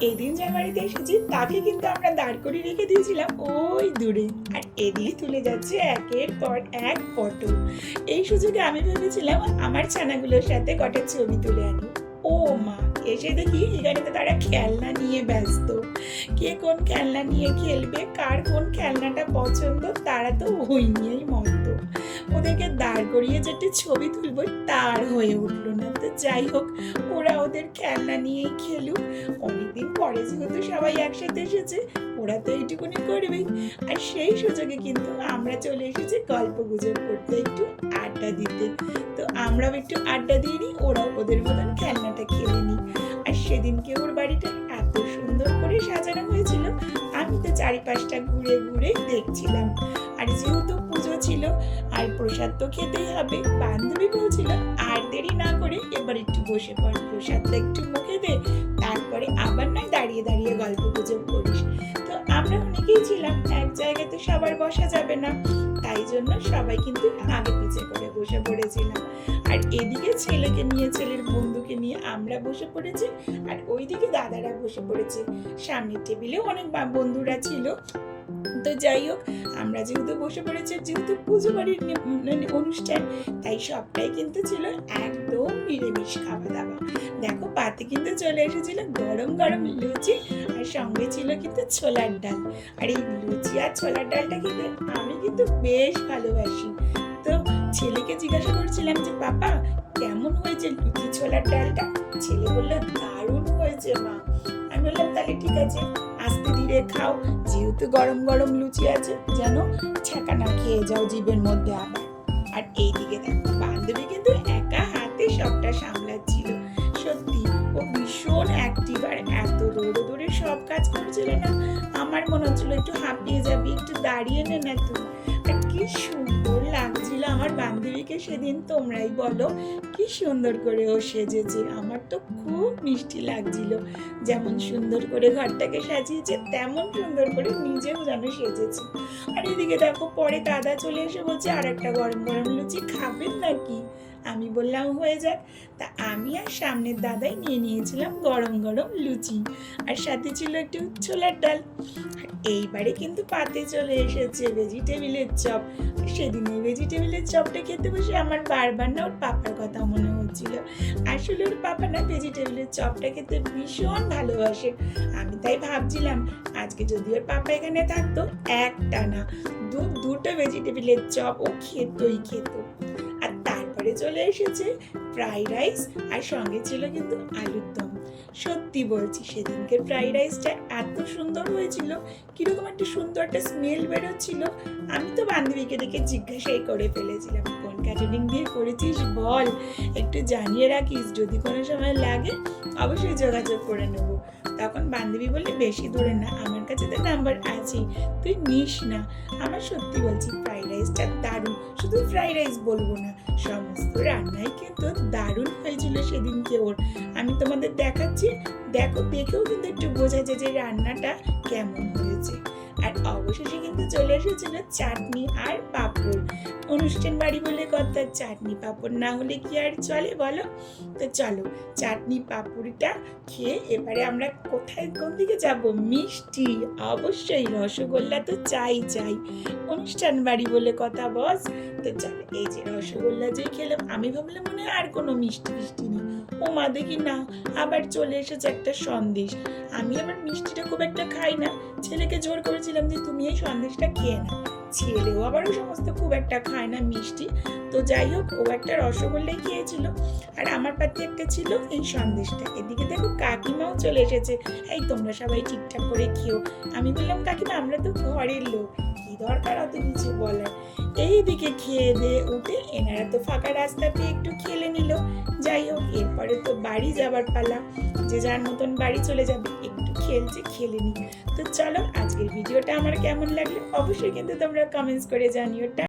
এদিন যার বাড়িতে এসেছি, তাকে কিন্তু আমরা দাঁড় করিয়ে রেখে দিয়েছিলাম ওই দূরে। আর এদিকে তুলে যাচ্ছে একের পর এক ফটো। এই সুযোগে আমি ভেবেছিলাম আমার ছানাগুলোর সাথে কটা ছবি তুলে আনি। ও মা, এসে দেখি এখানে তারা খেলনা নিয়ে ব্যস্ত। কে কোন খেলনা নিয়ে খেলবে, কার কোন খেলনাটা পছন্দ, তারা তো ওই নিয়েই মত ওদেরকে দাঁড় করিয়ে যেটা ছবি তুলবো, তার হয়ে উঠল না। তো যাই হোক, ওরা ওদের খেলনা নিয়েই খেলুক। অনেকদিন পরে যেহেতু সবাই একসাথে এসেছে, ওরা তো এইটুকুনি করবেই। আর সেই সুযোগে কিন্তু আমরা চলে এসেছি গল্প গুজব করতে, একটু আড্ডা দিতে। তো আমরাও একটু আড্ডা দিয়ে নিই, ওরাও ওদের মতন খেলনাটা খেলে নিই আর সেদিনকে ওর বাড়িটা এত সুন্দর করে সাজানো হয়েছিল, আমি তো চারিপাশটা ঘুরে ঘুরে দেখছিলাম। আর যেহেতু পুজো ছিল আর প্রসাদ তো খেতেই হবে। বান্ধবী বলছিল, আর দেরি না করে এবার একটু বসে পড়, প্রসাদটা একটু মুখে দে, তারপরে আবার নয় দাঁড়িয়ে দাঁড়িয়ে গল্প গুজব করিস। তো আমরা অনেকেই ছিলাম, এক জায়গায় তো সবার বসা যাবে না। তাই জন্য সবাই কিন্তু আগে পিছে করে বসে পড়েছিলাম। আর এদিকে ছেলেকে নিয়ে, ছেলের বন্ধুকে নিয়ে আমরা বসে পড়েছি, আর ওইদিকে দাদারা বসে পড়েছে। সামনের টেবিলেও অনেক বন্ধুরা ছিল। তো যাই হোক, আমরা যেহেতু বসে পড়েছি, যেহেতু পুজো বাড়ির মানে অনুষ্ঠান, তাই সবটাই কিন্তু ছিল একদম নিরামিষ খাওয়া দাওয়া। দেখো, পাতে কিন্তু চলে এসেছিল গরম গরম লুচি আর সঙ্গে ছিল কিন্তু ছোলার ডাল। আর এই লুচি আর ছোলার ডালটা খেতে আমি কিন্তু বেশ ভালোবাসি। তো ছেলেকে জিজ্ঞাসা করছিলাম যে পাপা কেমন হয়েছে লুচি ছোলার ডালটা? ছেলে বলল, দারুণ হয়েছে মা। তাহলে ঠিক আছে। আস্তে ধীরে খাও। যেহেতু গরম গরম লুচি আছে, যেন ছ্যাঁকা না খেয়ে যাও জিভের মধ্যে আবার। আর এইদিকে দেখো, বান্ধবী কিন্তু একা হাতে সবটা সামলাচ্ছিল। সত্যি, ও ভীষণ অ্যাক্টিভ আর এত দৌড়ে দৌড়ে সব কাজ করছিল না। আমার মনে হচ্ছিল একটু হাঁপিয়ে যাবি, একটু দাঁড়িয়ে নে না তুই। কি সুন্দর লাগছিল আমার বান্ধবীকে সেদিন তোমরাই বলো। কি সুন্দর করে ও সেজেছে, আমার তো খুব মিষ্টি লাগছিল। যেমন সুন্দর করে ঘরটাকে সাজিয়েছে, তেমন সুন্দর করে নিজেও যেন সেজেছে। আর এদিকে দেখো, পরে দাদা চলে এসে বলছে আর একটা গরম গরম লুচি খাবেন নাকি? আমি বললাম, হয়ে যাক। তা আমি আর সামনের দাদাই নিয়ে নিয়েছিলাম গরম গরম লুচি। আর সাথে ছিল একটু ছোলার ডাল। এইবারে কিন্তু পাতে চলে এসেছে ভেজিটেবিলের চপ। সেদিন এই ভেজিটেবিলের চপটা খেতে বসে আমার বারবার না ওর পাপার কথা মনে হচ্ছিল। আসলে ওর পাপা না ভেজিটেবিলের চপটা খেতে ভীষণ ভালোবাসে। আমি তাই ভাবছিলাম, আজকে যদি ওর পাপা এখানে থাকতো একটা না দু দুটো ভেজিটেবিলের চপ ও খেতই খেত। আর তারপরে চলে এসেছে ফ্রাইড রাইস আর সঙ্গে ছিল কিন্তু আলুর দম। সত্যি বলছি সেদিনকে ফ্রাইড রাইসটা এত সুন্দর হয়েছিল, কীরকম একটা সুন্দর একটা স্মেল বেরোচ্ছিল, আমি তো বান্ধবীকে দেখে জিজ্ঞাসাই করে ফেলেছিলাম, কোন ক্যাটারিং দিয়ে করেছিস বল, একটু জানিয়ে রাখিস, যদি কোনো সময় লাগে, অবশ্যই যোগাযোগ করে নেব। তখন বান্ধবী বললে, বেশি দূরে না, আমার কাছে তো নাম্বার আছে তুই নিস না। আমার সত্যি বলছি ফ্রাইড রাইসটা দারুণ। শুধু ফ্রাইড রাইস বলব না, সমস্ত রান্নাই কিন্তু দারুণ হয়েছিল সেদিনকে ওর। আমি তোমাদের দেখাচ্ছি, দেখো, দেখেও কিন্তু একটু বোঝা যায় যে রান্নাটা কেমন হয়েছে। আর অবশেষে কিন্তু চলে এসেছিল চাটনি আর পাঁপড় অনুষ্ঠান বাড়ি বলে কথা, চাটনি পাঁপড় না হলে কি আর চলে বলো? তো চলো, চাটনি পাঁপড়টা খেয়ে এবারে আমরা কোথায়, কোন দিকে যাব? মিষ্টি, অবশ্যই রসগোল্লা তো চাই চাই। অনুষ্ঠান বাড়ি বলে কথা, বস। তো চলো এই যে রসগোল্লা যে খেলাম, আমি ভাবলাম মনে আর কোনো মিষ্টি মিষ্টি নেই। ও মা দেখি না, আবার চলে এসেছে একটা সন্দেশ। আমি আবার মিষ্টিটা খুব একটা খাই না। ছেলেকে জোর করেছিলাম যে, তুমি এই সন্দেশটা খেয়ে না ছেলেও আবার ওই সমস্ত খুব একটা খায় না মিষ্টি। তো যাই হোক, ও একটা রসগোল্লাই খেয়েছিল। আর আমার পাতে একটা ছিল এই সন্দেশটা। এদিকে দেখো কাকিমাও চলে এসেছে। এই তোমরা সবাই ঠিকঠাক করে খেও। আমি বললাম, কাকিমা, আমরা তো ঘরের লোক। দরকার অত কিছু বলার এইদিকে খেয়ে দিয়ে উঠে এনারা তো ফাঁকা রাস্তা পেয়ে একটু খেলে নিল। যাই হোক, এরপরে তো বাড়ি যাবার পালা। যে যার মতন বাড়ি চলে যাবে, একটু খেলছে, খেলে নি তো চলো, আজকের ভিডিওটা আমার কেমন লাগল অবশ্যই কিন্তু তোমরা কমেন্টস করে জানিও।